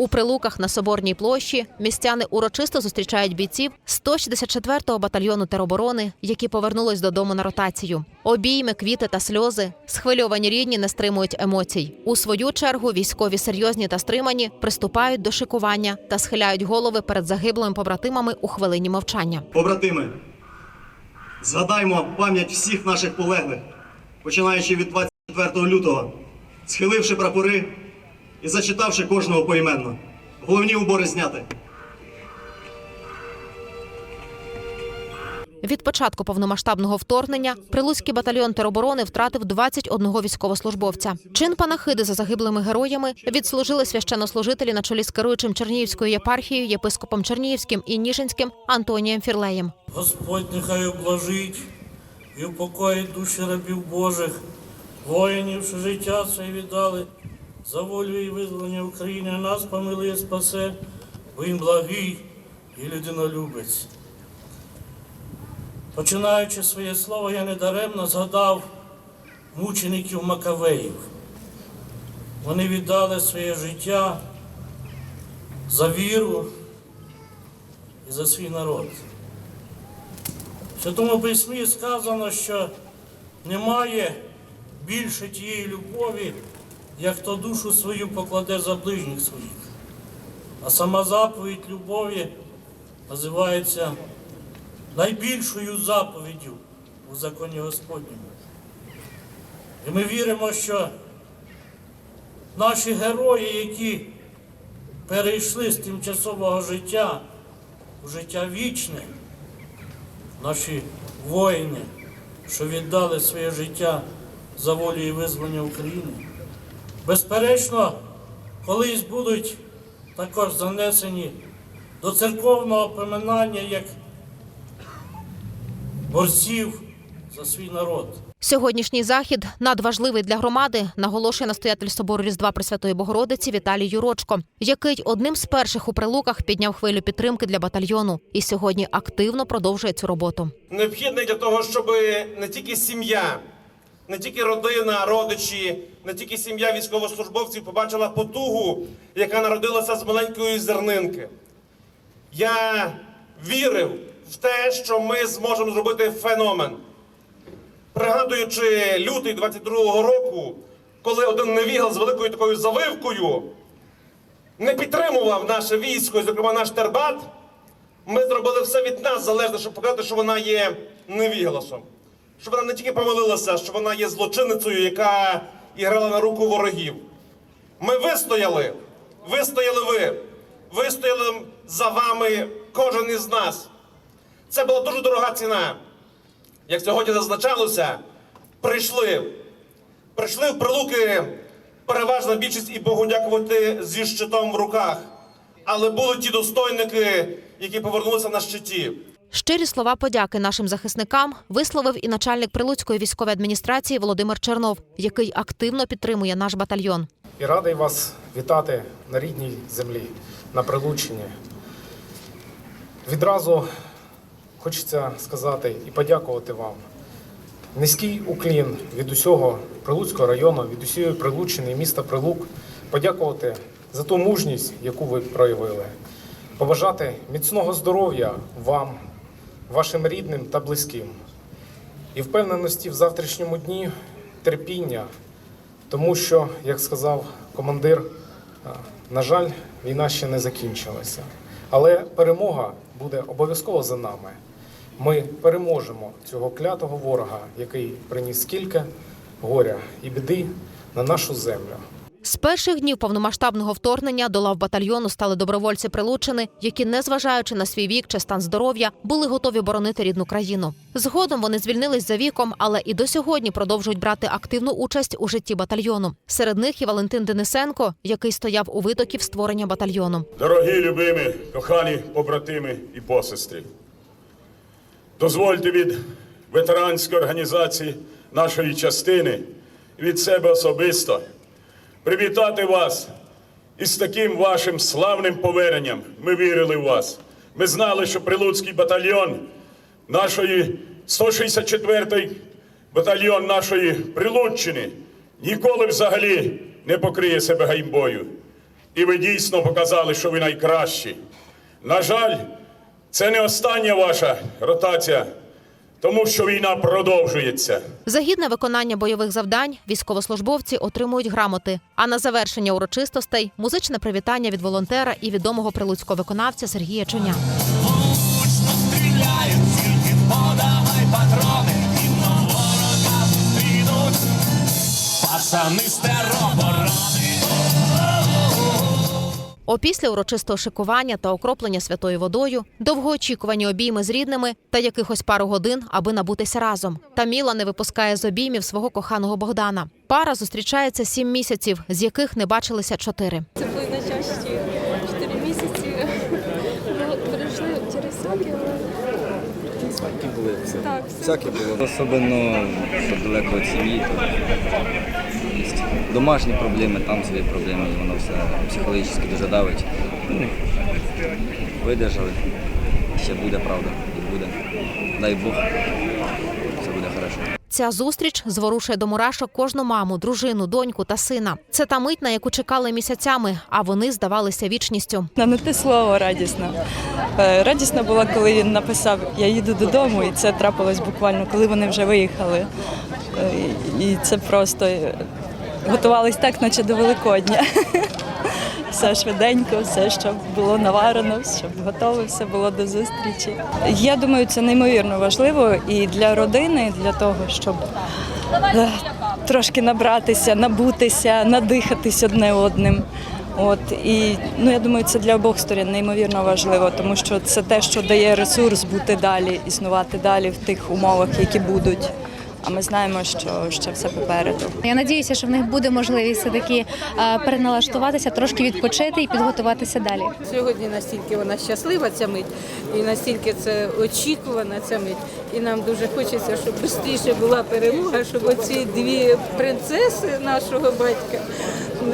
У прилуках на Соборній площі містяни урочисто зустрічають бійців 164-го батальйону тероборони, які повернулись додому на ротацію. Обійми, квіти та сльози. Схвильовані рідні не стримують емоцій. У свою чергу військові серйозні та стримані приступають до шикування та схиляють голови перед загиблими побратимами у хвилині мовчання. Побратими, згадаймо пам'ять всіх наших полеглих, починаючи від 24 лютого, схиливши прапори і зачитавши кожного поіменно. Головні убори зняти. Від початку повномасштабного вторгнення Прилуцький батальйон тероборони втратив 21 військовослужбовця. Чин панахиди за загиблими героями відслужили священнослужителі на чолі з керуючим Чернігівською єпархією єпископом Чернігівським і Ніжинським Антонієм Фірлеєм. Господь нехай облажить і упокоїть душі рабів Божих, воїнів, що життя своє віддали за волю і визволення України, нас помилує, спасе, бо він благий і людинолюбець. Починаючи своє слово, я недаремно згадав мучеників Макавеїв. Вони віддали своє життя за віру і за свій народ. В Святому Письмі сказано, що немає більше тієї любові, як хто душу свою покладе за ближніх своїх. А сама заповідь любові називається найбільшою заповіддю у законі Господньому. І ми віримо, що наші герої, які перейшли з тимчасового життя у життя вічне, наші воїни, що віддали своє життя за волю і визволення України, безперечно, колись будуть також занесені до церковного поминання як борців за свій народ. Сьогоднішній захід надважливий для громади, наголошує настоятель собору Різдва Пресвятої Богородиці Віталій Юрочко, який одним з перших у прилуках підняв хвилю підтримки для батальйону і сьогодні активно продовжує цю роботу. необхідний для того, щоб не тільки сім'я, не тільки родина, родичі, не тільки сім'я військовослужбовців побачила потугу, яка народилася з маленької зернинки. Я вірив в те, що ми зможемо зробити феномен. Пригадуючи лютий 22-го року, коли один невігал з великою такою завивкою не підтримував наше військо, і, зокрема наш тербат, ми зробили все від нас залежне, щоб показати, що вона є невігласом. Щоб вона не тільки помилилася, що вона є злочинницею, яка іграла на руку ворогів. Ми вистояли, вистояли ви, вистояли за вами кожен із нас. Це була дуже дорога ціна. Як сьогодні зазначалося, прийшли. Прийшли в прилуки переважна більшість і Богу дякувати зі щитом в руках. Але були ті достойники, які повернулися на щиті. Щирі слова подяки нашим захисникам висловив і начальник Прилуцької військової адміністрації Володимир Чернов, який активно підтримує наш батальйон. і радий вас вітати на рідній землі, на Прилуччині. Відразу хочеться сказати і подякувати вам. Низький уклін від усього Прилуцького району, від усієї Прилуччини, міста Прилук. Подякувати за ту мужність, яку ви проявили. Побажати міцного здоров'я вам, вашим рідним та близьким. І впевненості в завтрашньому дні терпіння, тому що, як сказав командир, на жаль, війна ще не закінчилася. Але перемога буде обов'язково за нами. Ми переможемо цього клятого ворога, який приніс скільки горя і біди на нашу землю. З перших днів повномасштабного вторгнення до лав батальйону стали добровольці Прилуччини, які, незважаючи на свій вік чи стан здоров'я, були готові боронити рідну країну. Згодом вони звільнились за віком, але і до сьогодні продовжують брати активну участь у житті батальйону. Серед них і Валентин Денисенко, який стояв у витоків створення батальйону. Дорогі любимі, кохані побратими і посестри, дозвольте від ветеранської організації нашої частини від себе особисто привітати вас із таким вашим славним поверненням. Ми вірили в вас. Ми знали, що Прилуцький батальйон нашої 164-ї батальйон нашої Прилуччини ніколи взагалі не покриє себе ганьбою. і ви дійсно показали, що ви найкращі. На жаль, це не остання ваша ротація, тому що війна продовжується. За гідне виконання бойових завдань військовослужбовці отримують грамоти. А на завершення урочистостей музичне привітання від волонтера і відомого прилуцького виконавця Сергія Чоня. Пацани з Опісля урочистого шикування та окроплення святою водою, довгоочікувані обійми з рідними та якихось пару годин, аби набутися разом. Таміла не випускає з обіймів свого коханого Богдана. Пара зустрічається сім місяців, з яких не бачилися чотири. Це були найчастіші чотири місяці. Ми перейшли через всякі, але були так, все. Всяке було. Особливо, що далеко від сім'ї, домашні проблеми, там свої проблеми, і воно все психологічно дуже давить. Ну, видержали. Ще буде правда, і буде. Дай Бог, все буде хорошо. Ця зустріч зворушує до мурашок кожну маму, дружину, доньку та сина. Це та мить, на яку чекали місяцями, а вони здавалися вічністю. На не те слово радісно. Е, Радісно було, коли він написав Я їду додому, і це трапилось буквально, коли вони вже виїхали. Е, І це просто готувались так, наче до Великодня. Все швиденько, все, щоб було наварено, щоб готове, все було до зустрічі. Я думаю, це неймовірно важливо і для родини, і для того, щоб е, трошки набратися, набутися, надихатись одне одним. От і ну я думаю, це для обох сторін неймовірно важливо, тому що це те, що дає ресурс бути далі, існувати далі в тих умовах, які будуть. А ми знаємо, що ще все попереду. Я надіюся, що в них буде можливість все таки переналаштуватися, трошки відпочити і підготуватися далі. Сьогодні настільки вона щаслива ця мить, і настільки це очікувана ця мить. І нам дуже хочеться, щоб швидше була перемога, щоб оці дві принцеси нашого батька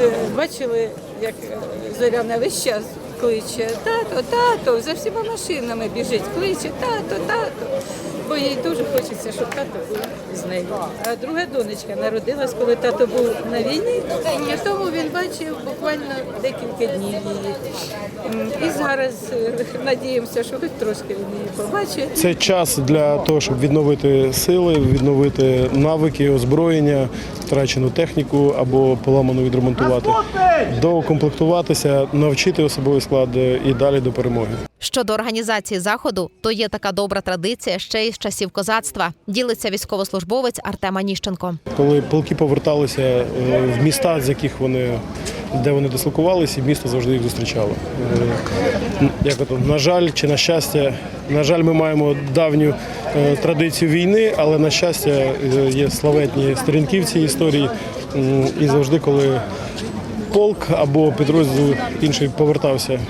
е, бачили, як е, Зоряна весь час кличе тато, тато, за всіма машинами біжить, кличе тато, тато. Бо їй дуже хочеться, щоб тато був з нею. А друга донечка народилась, коли тато був на війні, і тому він бачив буквально декілька днів її. І зараз е, надіємося, що хоч трошки він її побачить. Це час для того, щоб відновити сили, відновити навики, озброєння, втрачену техніку або поламану відремонтувати, доукомплектуватися, навчити особовий склад е, і далі до перемоги. Щодо організації заходу, то є така добра традиція ще із часів козацтва. Ділиться військовослужбовець Артем Аніщенко. Коли полки поверталися е, в міста, з яких вони де вони дислокувалися, місто завжди їх зустрічало. Е, Як ото, на жаль, чи на щастя, на жаль, ми маємо давню е, традицію війни, але на щастя є славетні сторінки в цій історії. І завжди, коли полк або підрозділ інший повертався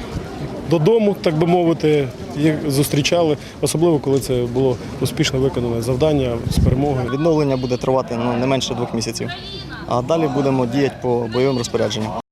додому, так би мовити, їх зустрічали, особливо коли це було успішно виконане завдання з перемогою. Відновлення буде тривати ну, не менше двох місяців. А далі будемо діяти по бойовим розпорядженням.